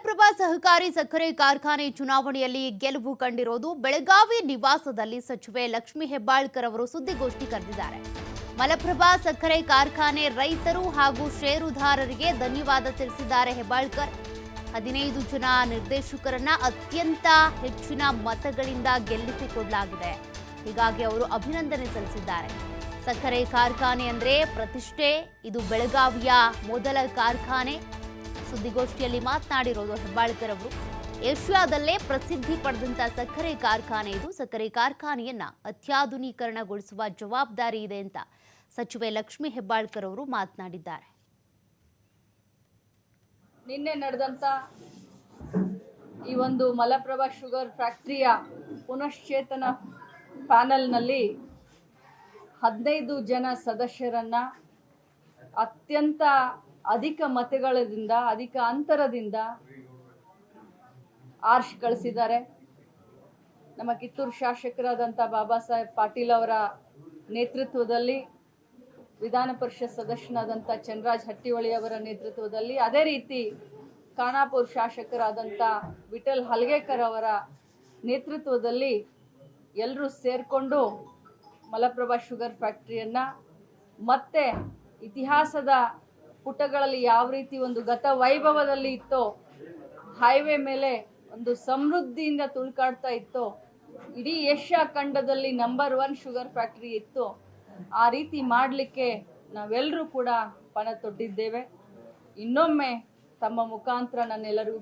ಮಲಪ್ರಭಾ ಸಹಕಾರಿ ಸಕ್ಕರೆ ಕಾರ್ಖಾನೆ ಚುನಾವಣೆಯಲ್ಲಿ ಗೆಲುವು ಕಂಡಿರೋದು ಬೆಳಗಾವಿ ನಿವಾಸದಲ್ಲಿ ಸಚಿವೆ ಲಕ್ಷ್ಮಿ ಹೆಬ್ಬಾಳ್ಕರ್ ಅವರು ಸುದ್ದಿಗೋಷ್ಠಿ ಕರೆದಿದ್ದಾರೆ. ಮಲಪ್ರಭಾ ಸಕ್ಕರೆ ಕಾರ್ಖಾನೆ ರೈತರು ಹಾಗೂ ಷೇರುದಾರರಿಗೆ ಧನ್ಯವಾದ ತಿಳಿಸಿದ್ದಾರೆ ಹೆಬ್ಬಾಳ್ಕರ್. ಹದಿನೈದು ಜನ ನಿರ್ದೇಶಕರನ್ನ ಅತ್ಯಂತ ಹೆಚ್ಚಿನ ಮತಗಳಿಂದ ಗೆಲ್ಲಿಸಿಕೊಡಲಾಗಿದೆ. ಹೀಗಾಗಿ ಅವರು ಅಭಿನಂದನೆ ಸಲ್ಲಿಸಿದ್ದಾರೆ. ಸಕ್ಕರೆ ಕಾರ್ಖಾನೆ ಅಂದ್ರೆ ಪ್ರತಿಷ್ಠೆ, ಇದು ಬೆಳಗಾವಿಯ ಮೊದಲ ಕಾರ್ಖಾನೆ. ಸುದ್ದಿಗೋಷ್ಠಿಯಲ್ಲಿ ಮಾತನಾಡಿರೋದು ಹೆಬ್ಬಾಳ್ಕರ್ ಅವರು ಏಷ್ಯಾದಲ್ಲೇ ಪ್ರಸಿದ್ಧಿ ಪಡೆದಂತಹ ಸಕ್ಕರೆ ಕಾರ್ಖಾನೆ ಇದು. ಸಕ್ಕರೆ ಕಾರ್ಖಾನೆಯನ್ನ ಅತ್ಯಾಧುನೀಕರಣಗೊಳಿಸುವ ಜವಾಬ್ದಾರಿ ಇದೆ ಅಂತ ಸಚಿವೆ ಲಕ್ಷ್ಮಿ ಹೆಬ್ಬಾಳ್ಕರ್ ಅವರು ಮಾತನಾಡಿದ್ದಾರೆ. ನಿನ್ನೆ ನಡೆದಂತ ಈ ಒಂದು ಮಲಪ್ರಭಾ ಶುಗರ್ ಫ್ಯಾಕ್ಟರಿಯ ಪುನಶ್ಚೇತನ ಪ್ಯಾನಲ್ನಲ್ಲಿ ಹದಿನೈದು ಜನ ಸದಸ್ಯರನ್ನ ಅತ್ಯಂತ ಅಧಿಕ ಮತಗಳಿಂದ ಅಧಿಕ ಅಂತರದಿಂದ ಆರ್ಷ್ ಕಳಿಸಿದ್ದಾರೆ. ನಮ್ಮ ಕಿತ್ತೂರು ಶಾಸಕರಾದಂಥ ಬಾಬಾ ಸಾಹೇಬ್ ಪಾಟೀಲ್ ಅವರ ನೇತೃತ್ವದಲ್ಲಿ, ವಿಧಾನ ಪರಿಷತ್ ಸದಸ್ಯನಾದಂಥ ಚನ್ರಾಜ್ ಹಟ್ಟಿಹೊಳಿ ಅವರ ನೇತೃತ್ವದಲ್ಲಿ, ಅದೇ ರೀತಿ ಖಾನಾಪುರ ಶಾಸಕರಾದಂಥ ವಿಠಲ್ ಹಲ್ಗೇಕರ್ ಅವರ ನೇತೃತ್ವದಲ್ಲಿ ಎಲ್ಲರೂ ಸೇರಿಕೊಂಡು ಮಲಪ್ರಭಾ ಶುಗರ್ ಫ್ಯಾಕ್ಟ್ರಿಯನ್ನು ಮತ್ತೆ ಇತಿಹಾಸದ ಪುಟಗಳಲ್ಲಿ ಯಾವ ರೀತಿ ಒಂದು ಗತ ವೈಭವದಲ್ಲಿ ಇತ್ತೋ, ಹೈವೇ ಮೇಲೆ ಒಂದು ಸಮೃದ್ಧಿಯಿಂದ ತುಳ್ಕಾಡ್ತಾ ಇತ್ತು, ಇಡೀ ಏಷ್ಯಾ ಖಂಡದಲ್ಲಿ ನಂಬರ್ ಒನ್ ಶುಗರ್ ಫ್ಯಾಕ್ಟ್ರಿ ಇತ್ತು, ಆ ರೀತಿ ಮಾಡಲಿಕ್ಕೆ ನಾವೆಲ್ಲರೂ ಕೂಡ ಪಣ ತೊಟ್ಟಿದ್ದೇವೆ. ಇನ್ನೊಮ್ಮೆ ತಮ್ಮ ಮುಖಾಂತರ ನನ್ನೆಲ್ಲರಿಗೂ